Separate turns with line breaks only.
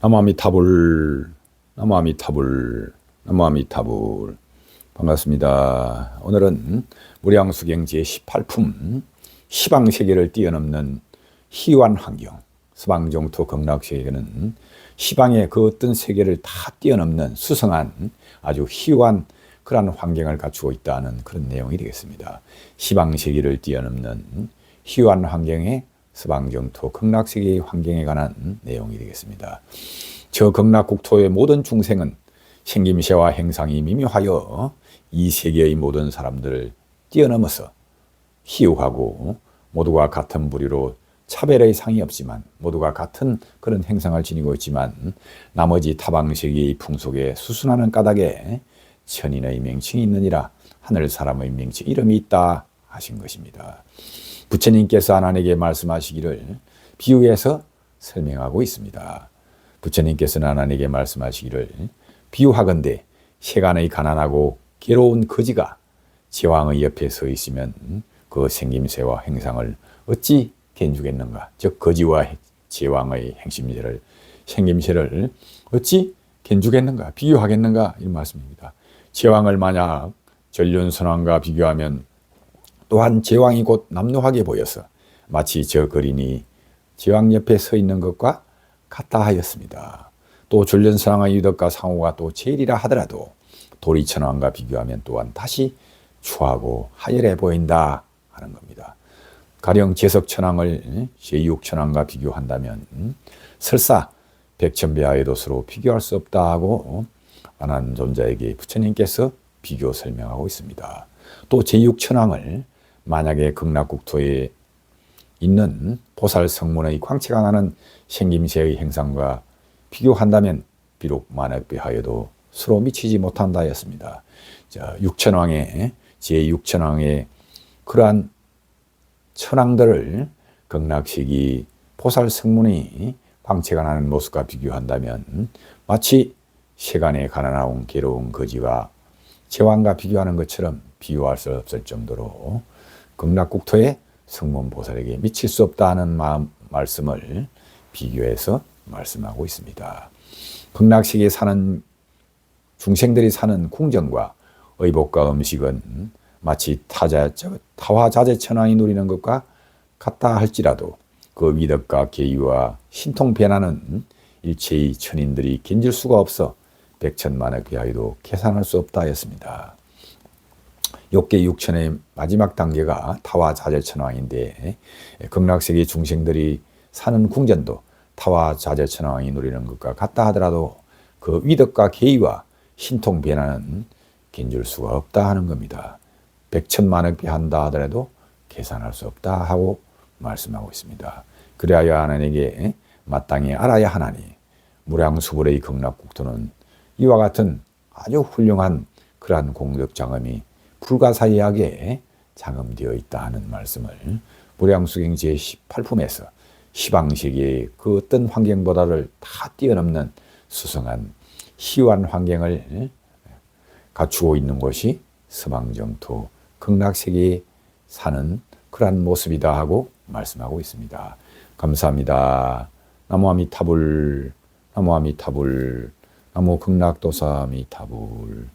나무아미타불 나무아미타불 나무아미타불 반갑습니다. 오늘은 무량수경지의 18품 시방세계를 뛰어넘는 희환 환경 서방정토 극락세계는 시방의 그 어떤 세계를 다 뛰어넘는 수성한 아주 희환 그러한 환경을 갖추고 있다는 그런 내용이 되겠습니다. 시방세계를 뛰어넘는 희환 환경의 서방정토 극락세계의 환경에 관한 내용이 되겠습니다. 저 극락국토의 모든 중생은 생김새와 행상이 미묘하여 이 세계의 모든 사람들을 뛰어넘어서 희우하고 모두가 같은 부류로 차별의 상이 없지만 모두가 같은 그런 행상을 지니고 있지만 나머지 타방세계의 풍속에 수순하는 까닭에 천인의 명칭이 있느니라 하늘 사람의 명칭 이름이 있다 하신 것입니다. 부처님께서 하나님에게 말씀하시기를 비유해서 설명하고 있습니다. 부처님께서는 하나님에게 말씀하시기를 비유하건대 세간의 가난하고 괴로운 거지가 제왕의 옆에 서 있으면 그 생김새와 행상을 어찌 견주겠는가? 즉 거지와 제왕의 행심새를 생김새를 어찌 견주겠는가? 비교하겠는가? 이런 말씀입니다. 제왕을 만약 전륜선왕과 비교하면 또한 제왕이 곧 남루하게 보여서 마치 저 거린이 제왕 옆에 서 있는 것과 같다 하였습니다. 또 전륜선왕의 유덕과 상호가 또 제일이라 하더라도 도리천왕과 비교하면 또한 다시 추하고 하열해 보인다 하는 겁니다. 가령 제석천왕을 제6천왕과 비교한다면 설사 백천배하에도 서로 비교할 수 없다 하고 안한 존자에게 부처님께서 비교 설명하고 있습니다. 또 제6천왕을 만약에 극락국토에 있는 보살 성문의 광채가 나는 생김새의 행상과 비교한다면 비록 만악비하여도 서로 미치지 못한다 였습니다. 자, 육천왕의 제6천왕의 그러한 천왕들을 극락식이 보살 성문이 광채가 나는 모습과 비교한다면 마치 세간에 가난하고 괴로운 거지와 제왕과 비교하는 것처럼 비유할 수 없을 정도로 극락국토의 성문보살에게 미칠 수 없다는 마음, 말씀을 비교해서 말씀하고 있습니다. 극락식에 사는 중생들이 사는 궁정과 의복과 음식은 마치 타자, 타화자재천왕이 누리는 것과 같다 할지라도 그 위덕과 계유와 신통변화는 일체의 천인들이 견딜 수가 없어 백천만의 비하여도 계산할 수 없다 했습니다. 욕계 육천의 마지막 단계가 타와 자재천왕인데 극락세계 중생들이 사는 궁전도 타와 자재천왕이 누리는 것과 같다 하더라도 그 위덕과 계의와 신통 변화는 견줄 수가 없다 하는 겁니다. 백천만억 비한다 하더라도 계산할 수 없다 하고 말씀하고 있습니다. 그래야 하나님에게 마땅히 알아야 하나니 무량수불의 극락국토는 이와 같은 아주 훌륭한 그러한 공덕 장엄이 불가사의하게 장엄되어 있다 하는 말씀을 무량수경 제18품에서 시방세계의 그 어떤 환경보다를 다 뛰어넘는 수성한 희환 환경을 갖추고 있는 곳이 서방정토 극락세계에 사는 그러한 모습이다 하고 말씀하고 있습니다. 감사합니다. 나무아미타불 나무아미타불 나무 극락도사미타불